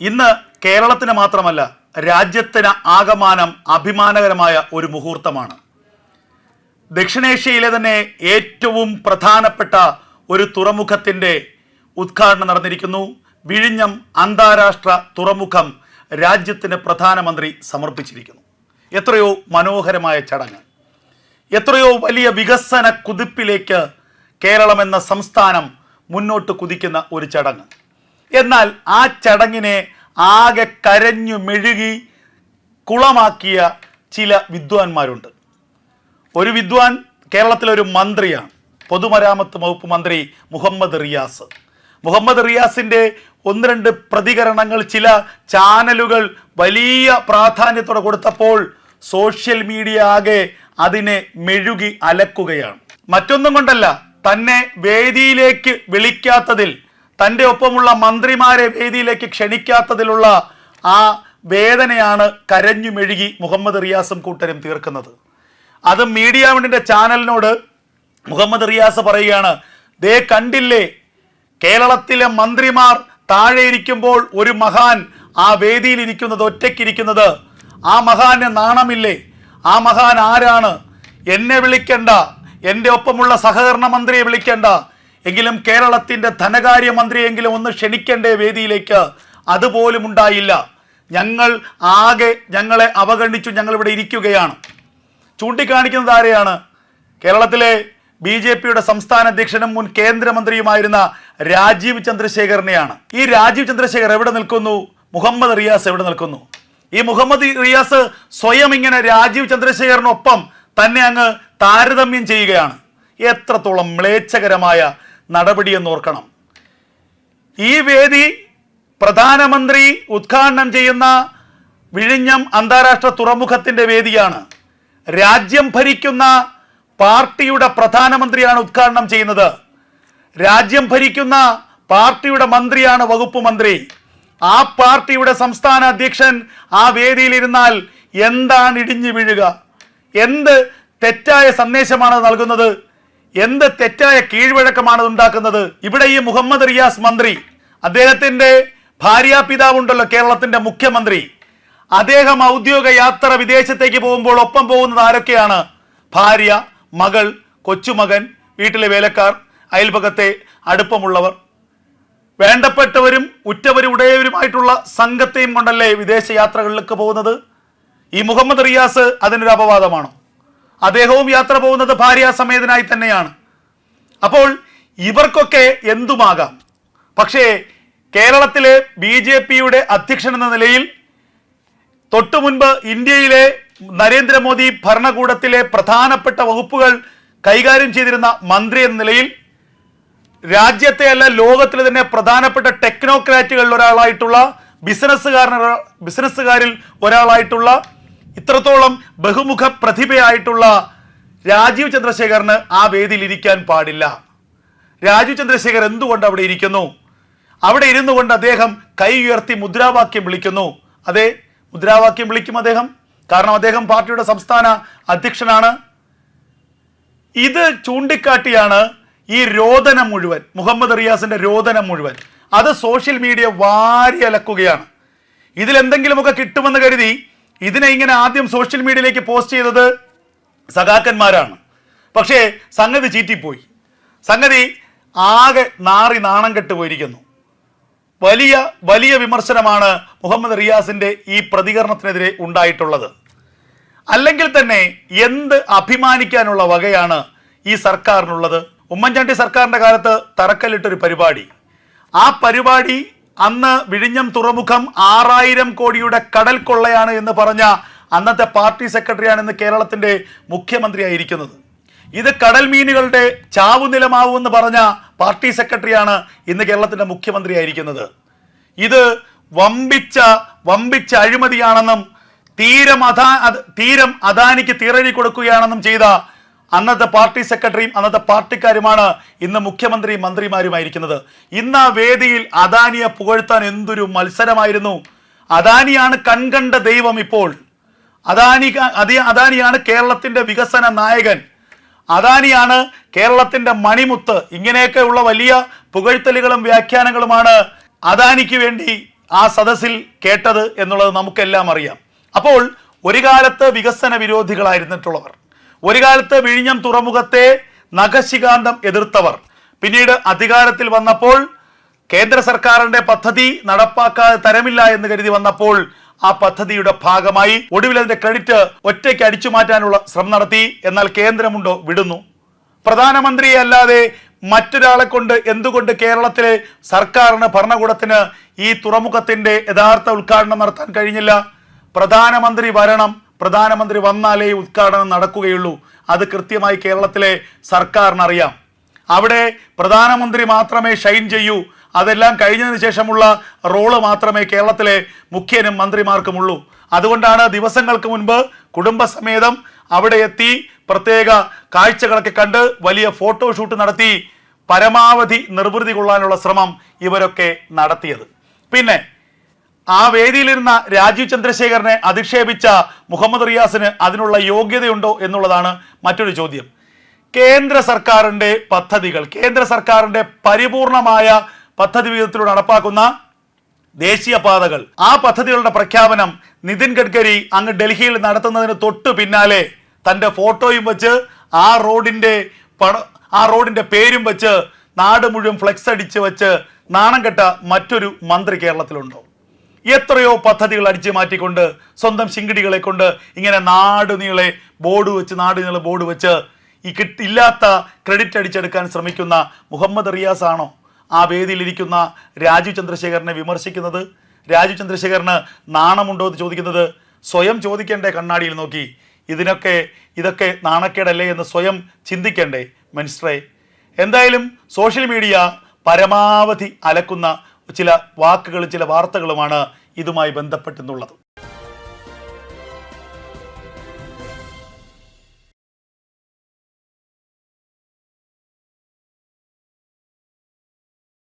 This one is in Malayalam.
ഇന്ന് കേരളത്തിന് മാത്രമല്ല രാജ്യത്തിന് ആകമാനം അഭിമാനകരമായ ഒരു മുഹൂർത്തമാണ്. ദക്ഷിണേഷ്യയിലെ തന്നെ ഏറ്റവും പ്രധാനപ്പെട്ട ഒരു തുറമുഖത്തിന്റെ ഉദ്ഘാടനം നടന്നിരിക്കുന്നു. വിഴിഞ്ഞം അന്താരാഷ്ട്ര തുറമുഖം രാജ്യത്തിന് പ്രധാനമന്ത്രി സമർപ്പിച്ചിരിക്കുന്നു. എത്രയോ മനോഹരമായ ചടങ്ങ്. എത്രയോ വലിയ വികസന കുതിപ്പിലേക്ക് കേരളം എന്ന സംസ്ഥാനം മുന്നോട്ട് കുതിക്കുന്ന ഒരു ചടങ്ങ്. എന്നാൽ ആ ചടങ്ങിനെ ആകെ കരഞ്ഞു മെഴുകി കുളമാക്കിയ ചില വിദ്വാൻമാരുണ്ട്. ഒരു വിദ്വാൻ കേരളത്തിലെ ഒരു മന്ത്രിയാണ്. പൊതുമരാമത്ത് വകുപ്പ് മന്ത്രി മുഹമ്മദ് റിയാസ്. മുഹമ്മദ് റിയാസിന്റെ ഒന്ന് രണ്ട് പ്രതികരണങ്ങൾ ചില ചാനലുകൾ വലിയ പ്രാധാന്യത്തോടെ കൊടുത്തപ്പോൾ സോഷ്യൽ മീഡിയ ആകെ അതിനെ മെഴുകി അലക്കുകയാണ്. മറ്റൊന്നും കൊണ്ടല്ല തന്നെ വേദിയിലേക്ക് വിളിക്കാത്തതിൽ തന്റെ ഒപ്പമുള്ള മന്ത്രിമാരെ വേദിയിലേക്ക് ക്ഷണിക്കാത്തതിലുള്ള ആ വേദനയാണ് കരഞ്ഞു മെഴുകി മുഹമ്മദ് റിയാസും കൂട്ടരും തീർക്കുന്നത്. അത് മീഡിയ വണ്ടിന്റെ ചാനലിനോട് മുഹമ്മദ് റിയാസ് പറയുകയാണ് ദേ കണ്ടില്ലേ കേരളത്തിലെ മന്ത്രിമാർ താഴെ ഇരിക്കുമ്പോൾ ഒരു മഹാൻ ആ വേദിയിൽ ഇരിക്കുന്നത് ഒറ്റയ്ക്കിരിക്കുന്നത് ആ മഹാന് നാണമില്ലേ ആ മഹാൻ ആരാണ് എന്നെ വിളിക്കണ്ട എന്റെ ഒപ്പമുള്ള സഹകരണ മന്ത്രിയെ വിളിക്കണ്ട എങ്കിലും കേരളത്തിന്റെ ധനകാര്യമന്ത്രിയെങ്കിലും ഒന്ന് ക്ഷണിക്കേണ്ട വേദിയിലേക്ക് അതുപോലും ഉണ്ടായില്ല. ഞങ്ങൾ ആകെ ഞങ്ങളെ അവഗണിച്ചു ഞങ്ങളിവിടെ ഇരിക്കുകയാണ്. ചൂണ്ടിക്കാണിക്കുന്നത് ആരെയാണ്? കേരളത്തിലെ ബി ജെ പിയുടെ സംസ്ഥാന അധ്യക്ഷനും മുൻ കേന്ദ്രമന്ത്രിയുമായിരുന്ന രാജീവ് ചന്ദ്രശേഖരനെയാണ്. ഈ രാജീവ് ചന്ദ്രശേഖർ എവിടെ നിൽക്കുന്നു? മുഹമ്മദ് റിയാസ് എവിടെ നിൽക്കുന്നു? ഈ മുഹമ്മദ് റിയാസ് സ്വയം ഇങ്ങനെ രാജീവ് ചന്ദ്രശേഖരനൊപ്പം തന്നെ അങ്ങ് താരതമ്യം ചെയ്യുകയാണ്. എത്രത്തോളം മ്ലേച്ഛകരമായ നടപടിയെന്ന് ഓർക്കണം ഈ വേദി പ്രധാനമന്ത്രി ഉദ്ഘാടനം ചെയ്യുന്ന വിഴിഞ്ഞം അന്താരാഷ്ട്ര തുറമുഖത്തിന്റെ വേദിയാണ്. രാജ്യം ഭരിക്കുന്ന പാർട്ടിയുടെ പ്രധാനമന്ത്രിയാണ് ഉദ്ഘാടനം ചെയ്യുന്നത്. രാജ്യം ഭരിക്കുന്ന പാർട്ടിയുടെ മന്ത്രിയാണ് വകുപ്പ് മന്ത്രി. ആ പാർട്ടിയുടെ സംസ്ഥാന അധ്യക്ഷൻ ആ വേദിയിലിരുന്നാൽ എന്താണ് ഇടിഞ്ഞു വീഴുക? എന്ത് തെറ്റായ സന്ദേശമാണ് നൽകുന്നത്? എന്ത് തെറ്റായ കീഴ്വഴക്കമാണ് ഉണ്ടാക്കുന്നത്? ഇവിടെ ഈ മുഹമ്മദ് റിയാസ് മന്ത്രി അദ്ദേഹത്തിന്റെ ഭാര്യാപിതാവുണ്ടല്ലോ കേരളത്തിന്റെ മുഖ്യമന്ത്രി. അദ്ദേഹം ഔദ്യോഗിക യാത്ര വിദേശത്തേക്ക് പോകുമ്പോൾ ഒപ്പം പോകുന്നത് ആരൊക്കെയാണ്? ഭാര്യ മകൾ കൊച്ചുമകൻ വീട്ടിലെ വേലക്കാർ അയൽപക്കത്തെ അടുപ്പമുള്ളവർ. വേണ്ടപ്പെട്ടവരും ഉറ്റവരും ഉടയവരുമായിട്ടുള്ള സംഘത്തെയും കൊണ്ടല്ലേ വിദേശ യാത്രകളിലേക്ക് പോകുന്നത്? ഈ മുഹമ്മദ് റിയാസ് അതിനൊരു അപവാദമാണോ? അദ്ദേഹവും യാത്ര പോകുന്നത് ഭാര്യാസമേതനായി തന്നെയാണ്. അപ്പോൾ ഇവർക്കൊക്കെ എന്തുമാകാം? പക്ഷേ കേരളത്തിലെ ബി ജെ പിയുടെ അധ്യക്ഷൻ എന്ന നിലയിൽ തൊട്ടു മുൻപ് ഇന്ത്യയിലെ നരേന്ദ്രമോദി ഭരണകൂടത്തിലെ പ്രധാനപ്പെട്ട വകുപ്പുകൾ കൈകാര്യം ചെയ്തിരുന്ന മന്ത്രി എന്ന നിലയിൽ രാജ്യത്തെ അല്ല ലോകത്തിലെ തന്നെ പ്രധാനപ്പെട്ട ടെക്നോക്രാറ്റുകളിൽ ഒരാളായിട്ടുള്ള ബിസിനസ്സുകാരൻ ബിസിനസ്സുകാരിൽ ഒരാളായിട്ടുള്ള ഇത്രത്തോളം ബഹുമുഖ പ്രതിഭയായിട്ടുള്ള രാജീവ് ചന്ദ്രശേഖറിന് ആ വേദിയിൽ ഇരിക്കാൻ പാടില്ല. രാജീവ് ചന്ദ്രശേഖർ എന്തുകൊണ്ട് അവിടെ ഇരിക്കുന്നു? അവിടെ ഇരുന്നു കൊണ്ട് അദ്ദേഹം കൈ ഉയർത്തി മുദ്രാവാക്യം വിളിക്കുന്നു. അതെ മുദ്രാവാക്യം വിളിക്കും അദ്ദേഹം. കാരണം അദ്ദേഹം പാർട്ടിയുടെ സംസ്ഥാന അധ്യക്ഷനാണ്. ഇത് ചൂണ്ടിക്കാട്ടിയാണ് ഈ രോദനം മുഴുവൻ മുഹമ്മദ് റിയാസിന്റെ രോദനം മുഴുവൻ. അത് സോഷ്യൽ മീഡിയ വാരി അലക്കുകയാണ്. ഇതിൽ എന്തെങ്കിലുമൊക്കെ കിട്ടുമെന്ന് കരുതി ഇതിനെ ഇങ്ങനെ ആദ്യം സോഷ്യൽ മീഡിയയിലേക്ക് പോസ്റ്റ് ചെയ്തത് സഖാക്കന്മാരാണ്. പക്ഷേ സംഗതി ചീറ്റിപ്പോയി. സംഗതി ആകെ നാറി നാണം കെട്ട് പോയിരിക്കുന്നു. വലിയ വലിയ വിമർശനമാണ് മുഹമ്മദ് റിയാസിന്റെ ഈ പ്രതികരണത്തിനെതിരെ ഉണ്ടായിട്ടുള്ളത്. അല്ലെങ്കിൽ തന്നെ എന്ത് അഭിമാനിക്കാനുള്ള വകയാണ് ഈ സർക്കാരിനുള്ളത്? ഉമ്മൻചാണ്ടി സർക്കാരിന്റെ കാലത്ത് തറക്കല്ലിട്ടൊരു പരിപാടി. ആ പരിപാടി അന്ന് വിഴിഞ്ഞം തുറമുഖം ആറായിരം കോടിയുടെ കടൽ കൊള്ളയാണ് എന്ന് പറഞ്ഞ അന്നത്തെ പാർട്ടി സെക്രട്ടറിയാണ് ഇന്ന് കേരളത്തിന്റെ മുഖ്യമന്ത്രിയായിരിക്കുന്നത്. ഇത് കടൽ മീനുകളുടെ ചാവുനിലമാവുമെന്ന് പറഞ്ഞ പാർട്ടി സെക്രട്ടറിയാണ് ഇന്ന് കേരളത്തിന്റെ മുഖ്യമന്ത്രിയായിരിക്കുന്നത്. ഇത് വമ്പിച്ച വമ്പിച്ച അഴിമതിയാണെന്നും തീരം അതാ തീരം അദാനിക്ക് തീറഴി കൊടുക്കുകയാണെന്നും ചെയ്ത അന്നത്തെ പാർട്ടി സെക്രട്ടറിയും അന്നത്തെ പാർട്ടിക്കാരുമാണ് ഇന്ന് മുഖ്യമന്ത്രി മന്ത്രിമാരുമായിരിക്കുന്നത്. ഇന്ന് ആ വേദിയിൽ അദാനിയെ പുകഴ്ത്താൻ എന്തൊരു മത്സരമായിരുന്നു. അദാനിയാണ് കൺകണ്ട ദൈവം ഇപ്പോൾ. അദാനി അദാനിയാണ് കേരളത്തിന്റെ വികസന നായകൻ. അദാനിയാണ് കേരളത്തിന്റെ മണിമുത്ത്. ഇങ്ങനെയൊക്കെയുള്ള വലിയ പുകഴ്ത്തലുകളും വ്യാഖ്യാനങ്ങളുമാണ് അദാനിക്ക് വേണ്ടി ആ സദസ്സിൽ കേട്ടത് എന്നുള്ളത് നമുക്കെല്ലാം അറിയാം. അപ്പോൾ ഒരു കാലത്ത് വികസന വിരോധികളായിരുന്നിട്ടുള്ളവർ ഒരു കാലത്ത് വിഴിഞ്ഞം തുറമുഖത്തെ നഖശികാന്തം എതിർത്തവർ. പിന്നീട് അധികാരത്തിൽ വന്നപ്പോൾ കേന്ദ്ര സർക്കാരിന്റെ പദ്ധതി നടപ്പാക്കാതെ തരമില്ല എന്ന് കരുതി വന്നപ്പോൾ ആ പദ്ധതിയുടെ ഭാഗമായി ഒടുവിൽ അതിന്റെ ക്രെഡിറ്റ് ഒറ്റയ്ക്ക് അടിച്ചു മാറ്റാനുള്ള ശ്രമം നടത്തി. എന്നാൽ കേന്ദ്രമുണ്ടോ? വിടുന്നു. പ്രധാനമന്ത്രിയെ അല്ലാതെ മറ്റൊരാളെ കൊണ്ട് എന്തുകൊണ്ട് കേരളത്തിലെ സർക്കാരിന് ഭരണകൂടത്തിന് ഈ തുറമുഖത്തിന്റെ യഥാർത്ഥ ഉദ്ഘാടനം നടത്താൻ കഴിഞ്ഞില്ല? പ്രധാനമന്ത്രി വരണം. പ്രധാനമന്ത്രി വന്നാലേ ഉദ്ഘാടനം നടക്കുകയുള്ളൂ. അത് കൃത്യമായി കേരളത്തിലെ സർക്കാരിനറിയാം. അവിടെ പ്രധാനമന്ത്രി മാത്രമേ ഷൈൻ ചെയ്യൂ. അതെല്ലാം കഴിഞ്ഞതിന് ശേഷമുള്ള റോൾ മാത്രമേ കേരളത്തിലെ മുഖ്യനും മന്ത്രിമാർക്കുമുള്ളൂ. അതുകൊണ്ടാണ് ദിവസങ്ങൾക്ക് മുൻപ് കുടുംബസമേതം അവിടെ എത്തി പ്രത്യേക കാഴ്ചകളൊക്കെ കണ്ട് വലിയ ഫോട്ടോഷൂട്ട് നടത്തി പരമാവധി നിർവൃതി കൊള്ളാനുള്ള ശ്രമം ഇവരൊക്കെ നടത്തിയത്. പിന്നെ ആ വേദിയിലിരുന്ന രാജീവ് ചന്ദ്രശേഖരനെ അധിക്ഷേപിച്ച മുഹമ്മദ് റിയാസിന് അതിനുള്ള യോഗ്യതയുണ്ടോ എന്നുള്ളതാണ് മറ്റൊരു ചോദ്യം. കേന്ദ്ര സർക്കാരിന്റെ പദ്ധതികൾ കേന്ദ്ര സർക്കാരിന്റെ പരിപൂർണമായ പദ്ധതി വിഹിതത്തിലൂടെ നടപ്പാക്കുന്ന ദേശീയപാതകൾ ആ പദ്ധതികളുടെ പ്രഖ്യാപനം നിതിൻ ഗഡ്കരി അങ്ങ് ഡൽഹിയിൽ നടത്തുന്നതിന് തൊട്ട് പിന്നാലെ തന്റെ ഫോട്ടോയും വെച്ച് ആ റോഡിന്റെ ആ റോഡിന്റെ പേരും വെച്ച് നാട് മുഴുവൻ ഫ്ലെക്സ് അടിച്ച് വെച്ച് നാണം കെട്ട മറ്റൊരു മന്ത്രി കേരളത്തിലുണ്ടോ? എത്രയോ പദ്ധതികൾ അടിച്ചു മാറ്റിക്കൊണ്ട് സ്വന്തം ശിങ്കിടികളെ കൊണ്ട് ഇങ്ങനെ നാട് നീളെ ബോർഡ് വെച്ച് നാട് നീളെ ബോർഡ് വെച്ച് ഈ കിട്ടി ഇല്ലാത്ത ക്രെഡിറ്റ് അടിച്ചെടുക്കാൻ ശ്രമിക്കുന്ന മുഹമ്മദ് റിയാസ് ആണോ? ആ വേദിയിലിരിക്കുന്ന രാജീവ് ചന്ദ്രശേഖരനെ വിമർശിക്കുന്നത്? രാജീവ് ചന്ദ്രശേഖരന് നാണമുണ്ടോ എന്ന് ചോദിക്കുന്നത് സ്വയം ചോദിക്കേണ്ടേ കണ്ണാടിയിൽ നോക്കി. ഇതിനൊക്കെ ഇതൊക്കെ നാണക്കേടല്ലേ എന്ന് സ്വയം ചിന്തിക്കേണ്ടേ? മിനിസ്റ്ററെ എന്തായാലും സോഷ്യൽ മീഡിയ പരമാവധി അലക്കുന്ന ചില വാക്കുകളും ചില വാർത്തകളുമാണ് ഇതുമായി ബന്ധപ്പെട്ടെന്നുള്ളത്